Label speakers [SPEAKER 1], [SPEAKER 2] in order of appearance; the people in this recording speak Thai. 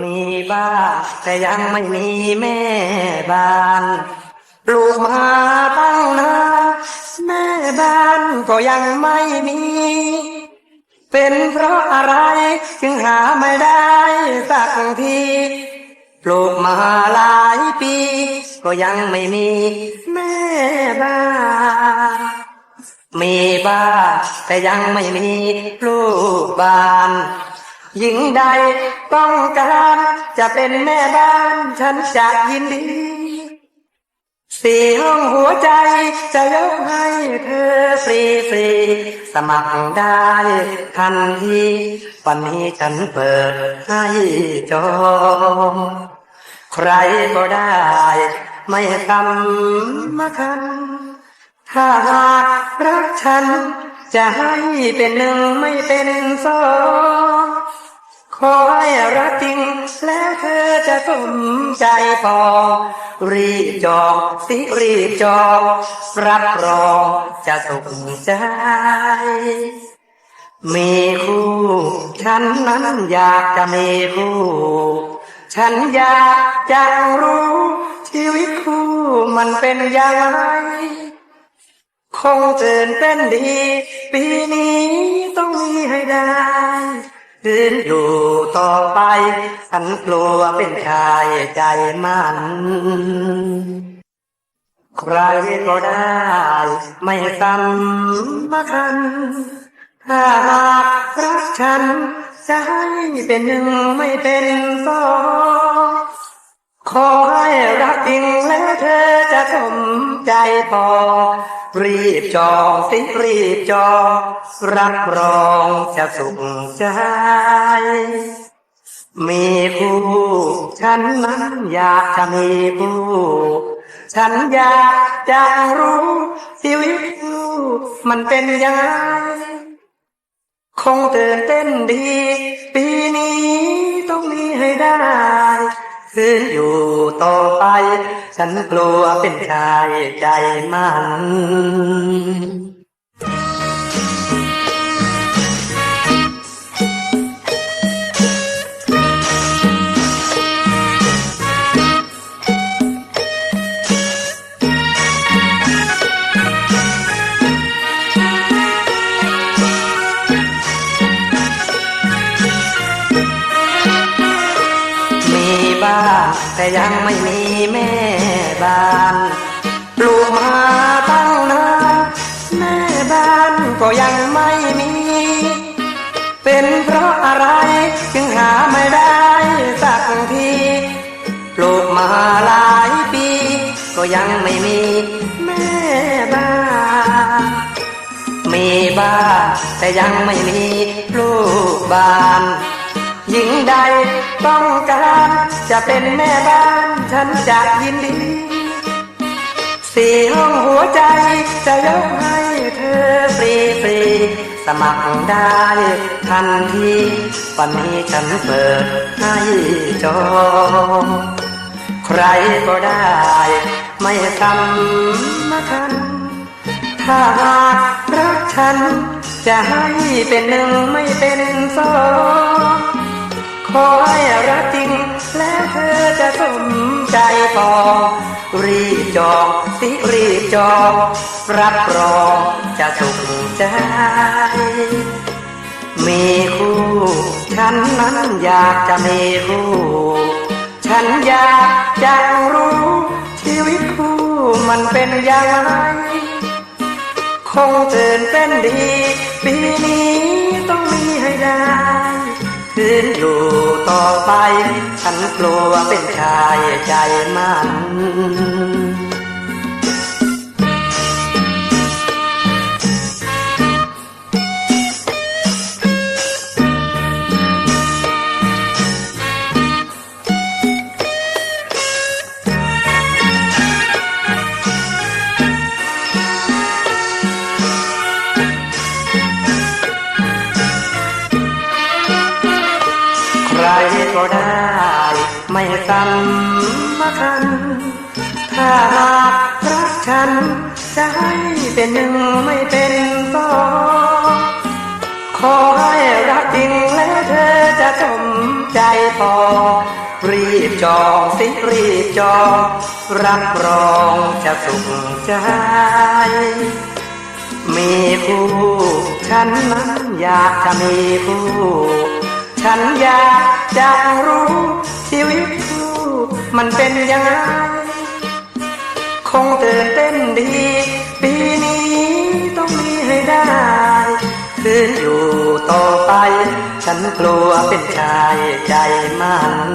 [SPEAKER 1] มีบ้านแต่ยังไม่มีแม่บ้านปลูกมาตั้งนานแม่บ้านก็ยังไม่มี เป็นเพราะอะไรจึงหาไม่ได้สักทีปลูกมาหลายปี ก็ยังไม่มีแม่บ้านมีบ้านแต่ยังไม่มีลูกบ้าน หญิงใดต้องการจะเป็นแม่บ้านฉันจะยินดีสี่ห้องหัวใจจะยกให้เธอฟรีฟรีๆสมัครได้ทันทีวันนี้ฉันเปิดให้จองใครก็ได้ ไม่คำมาคัน ถ้าหากรักฉัน จะให้เป็นหนึ่งไม่เป็นสอง ขอให้รักจริงแล้วเธอจะสมใจพอ รีบจองสิรีบจองรับรองจะสุขใจ มีคู่ ฉันนั้นอยากจะมีคู่ ฉันอยากจะรู้ ชีวิตคู่มันเป็นอย่างไรคงตื่นเต้นดี ปีนี้ต้องมีให้ได้ ยืนอยู่ต่อไปฉันกลัวเป็นชายใจมันใครก็ได้ ไม่สำคัญถ้าหากรักฉันจะให้เป็นหนึ่งไม่เป็นสองขอให้รักจริงแล้วเธอจะสม ใจพอ รีบจองสิรีบจอง รับรองจะสุขใจ มีคู่ฉันนั้นอยากจะมีคู่ฉันอยากจะรู้ชีวิตคู่มันเป็นยังไงคงตื่นเต้นดี ปีนี้ต้องมีให้ได้ คืนอยู่ต่อไป ฉันกลัวเป็นชายใจมัน แต่ยังไม่มีแม่บ้านปลูกมาตั้งนานแม่บ้านก็ยังไม่มี เป็นเพราะอะไรจึงหาไม่ได้สักทีปลูกมาหลายปี ก็ยังไม่มีแม่บ้าน มีบ้านแต่ยังไม่มีลูกบ้าน หญิงใดต้องการจะเป็นแม่บ้านฉันจะยินดี สี่ห้องหัวใจจะยกให้เธอฟรีฟรีๆสมัครได้ทันทีวันนี้ฉันเปิดให้จองใครก็ได้ ไม่สำคัญถ้าหากรักฉันจะให้เป็นหนึ่งไม่เป็นสอง มใจพอรีบจองสิรีบจองรับรองจะสุขใจ มีคู่ฉันนั้นอยากจะมีคู่ ฉันอยากจะรู้ ชีวิตคู่มันเป็นอย่างไร คงตื่นเต้นดี ปีนี้ต้องมีให้ได้ คืนอยู่ต่อไป ฉันกลัวเป็นชายใจมัน หากรักฉันจะให้เป็นหนึ่งไม่เป็นสองขอให้รักจริงแล้วเธอจะสมใจพพอ รีบจองสิรีบจอง รับรองจะสุขใจ มีคู่ ฉันนั้นอยากจะมีคู่ ฉันอยากจะรู้ชีวิตคู่มันเป็นยังไง คงตื่นเต้นดี ปีนี้ต้องมีให้ได้คืนอยู่ต่อไป ฉันกลัวเป็นชายใจมัน